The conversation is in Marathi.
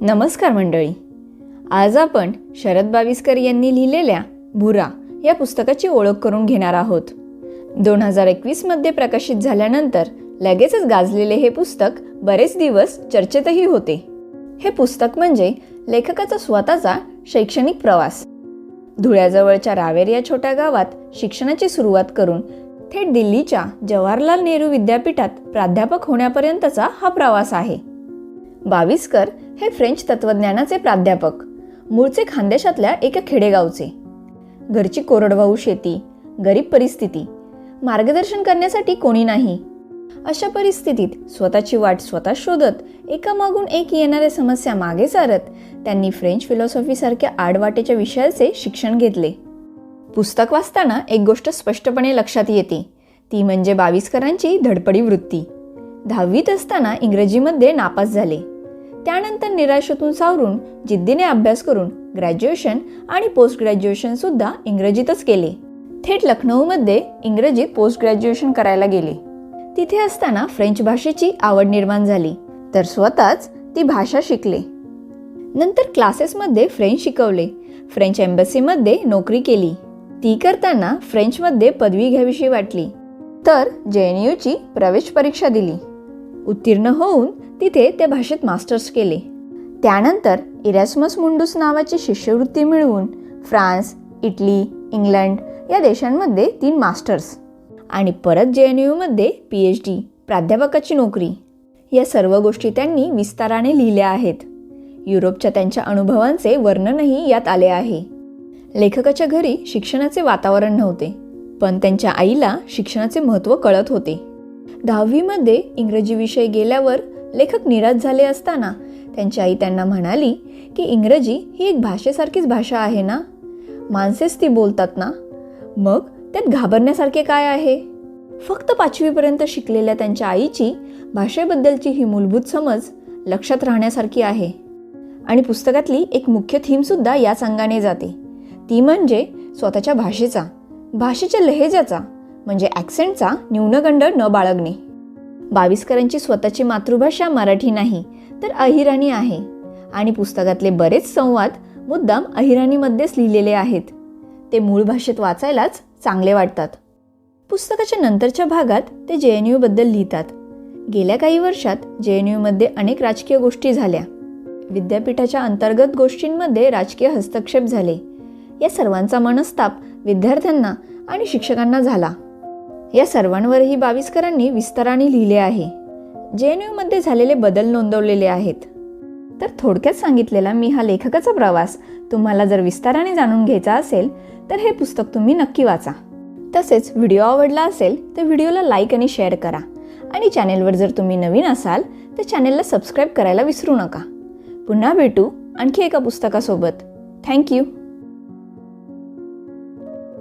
नमस्कार मंडळी. आज आपण शरद बाविस्कर यांनी लिहिलेल्या भुरा या पुस्तकाची ओळख करून घेणार आहोत. दोन हजार एकवीसमध्ये प्रकाशित झाल्यानंतर लगेचच गाजलेले हे पुस्तक बरेच दिवस चर्चेतही होते. हे पुस्तक म्हणजे लेखकाचा स्वतःचा शैक्षणिक प्रवास. धुळ्याजवळच्या रावेर या छोट्या गावात शिक्षणाची सुरुवात करून थेट दिल्लीच्या जवाहरलाल नेहरू विद्यापीठात प्राध्यापक होण्यापर्यंतचा हा प्रवास आहे. बाविस्कर हे फ्रेंच तत्वज्ञानाचे प्राध्यापक. मूळचे खानदेशातल्या एका खेडेगावचे. घरची कोरडवाहू शेती गरीब परिस्थिती मार्गदर्शन करण्यासाठी कोणी नाही. अशा परिस्थितीत स्वतःची वाट स्वतः शोधत एकामागून एक येणाऱ्या समस्या मागे सारत त्यांनी फ्रेंच फिलॉसॉफीसारख्या आडवाटेच्या विषयाचे शिक्षण घेतले. पुस्तक वाचताना एक गोष्ट स्पष्टपणे लक्षात येते. ती म्हणजे बाविस्करांची धडपडी वृत्ती. दहावीत असताना इंग्रजीमध्ये नापास झाले. त्यानंतर निराशेतून सावरून जिद्दीने अभ्यास करून ग्रॅज्युएशन आणि पोस्ट ग्रॅज्युएशन सुद्धा इंग्रजीतच केले. थेट लखनौमध्ये इंग्रजीत पोस्ट ग्रॅज्युएशन करायला गेले. तिथे असताना फ्रेंच भाषेची आवड निर्माण झाली तर स्वतःच ती भाषा शिकले. नंतर क्लासेसमध्ये फ्रेंच शिकवले फ्रेंच एम्बसीमध्ये नोकरी केली. ती करताना फ्रेंचमध्ये पदवी घ्यावीशी वाटली तर जे एन यूची प्रवेश परीक्षा दिली. उत्तीर्ण होऊन तिथे त्या भाषेत मास्टर्स केले. त्यानंतर इरॅस्मस मुंडूस नावाची शिष्यवृत्ती मिळवून फ्रान्स इटली इंग्लंड या देशांमध्ये तीन मास्टर्स आणि परत जे एन यूमध्ये पी एच डी प्राध्यापकाची नोकरी. या सर्व गोष्टी त्यांनी विस्ताराने लिहिल्या आहेत. युरोपच्या त्यांच्या अनुभवांचे वर्णनही यात आले आहे. लेखकाच्या घरी शिक्षणाचे वातावरण नव्हते पण त्यांच्या आईला शिक्षणाचे महत्त्व कळत होते. दहावीमध्ये इंग्रजी विषय गेल्यावर लेखक निराश झाले असताना त्यांची आई त्यांना म्हणाली की इंग्रजी ही एक भाषेसारखीच भाषा आहे ना? माणसेच ती बोलतात ना? मग त्यात घाबरण्यासारखे काय आहे? फक्त पाचवीपर्यंत शिकलेल्या त्यांच्या आईची भाषेबद्दलची ही मूलभूत समज लक्षात राहण्यासारखी आहे. आणि पुस्तकातली एक मुख्य थीमसुद्धा याच अंगाने जाते. ती म्हणजे स्वतःच्या भाषेचा भाषेच्या लहेजाचा म्हणजे ॲक्सेंटचा न्यूनगंड न बाळगणे. बाविस्करांची स्वतःची मातृभाषा मराठी नाही तर अहिराणी आहे. आणि पुस्तकातले बरेच संवाद मुद्दाम अहिराणीमध्येच लिहिलेले आहेत. ते मूळ भाषेत वाचायलाच चांगले वाटतात. पुस्तकाच्या नंतरच्या भागात ते जे एन यूबद्दल लिहितात. गेल्या काही वर्षात जे एन यूमध्ये अनेक राजकीय गोष्टी झाल्या. विद्यापीठाच्या अंतर्गत गोष्टींमध्ये राजकीय हस्तक्षेप झाले. या सर्वांचा मनस्ताप विद्यार्थ्यांना आणि शिक्षकांना झाला. या सर्वांवरही बाविस्करांनी विस्ताराने लिहिले आहे. जे एन यूमध्ये झालेले बदल नोंदवलेले आहेत. तर थोडक्यात सांगितलेला मी हा लेखकाचा प्रवास तुम्हाला जर विस्ताराने जाणून घ्यायचा असेल तर हे पुस्तक तुम्ही नक्की वाचा. तसेच व्हिडिओ आवडला असेल तर व्हिडिओला लाईक आणि शेअर करा. आणि चॅनेलवर जर तुम्ही नवीन असाल तर चॅनेलला सबस्क्राईब करायला विसरू नका. पुन्हा भेटू आणखी एका पुस्तकासोबत. थँक्यू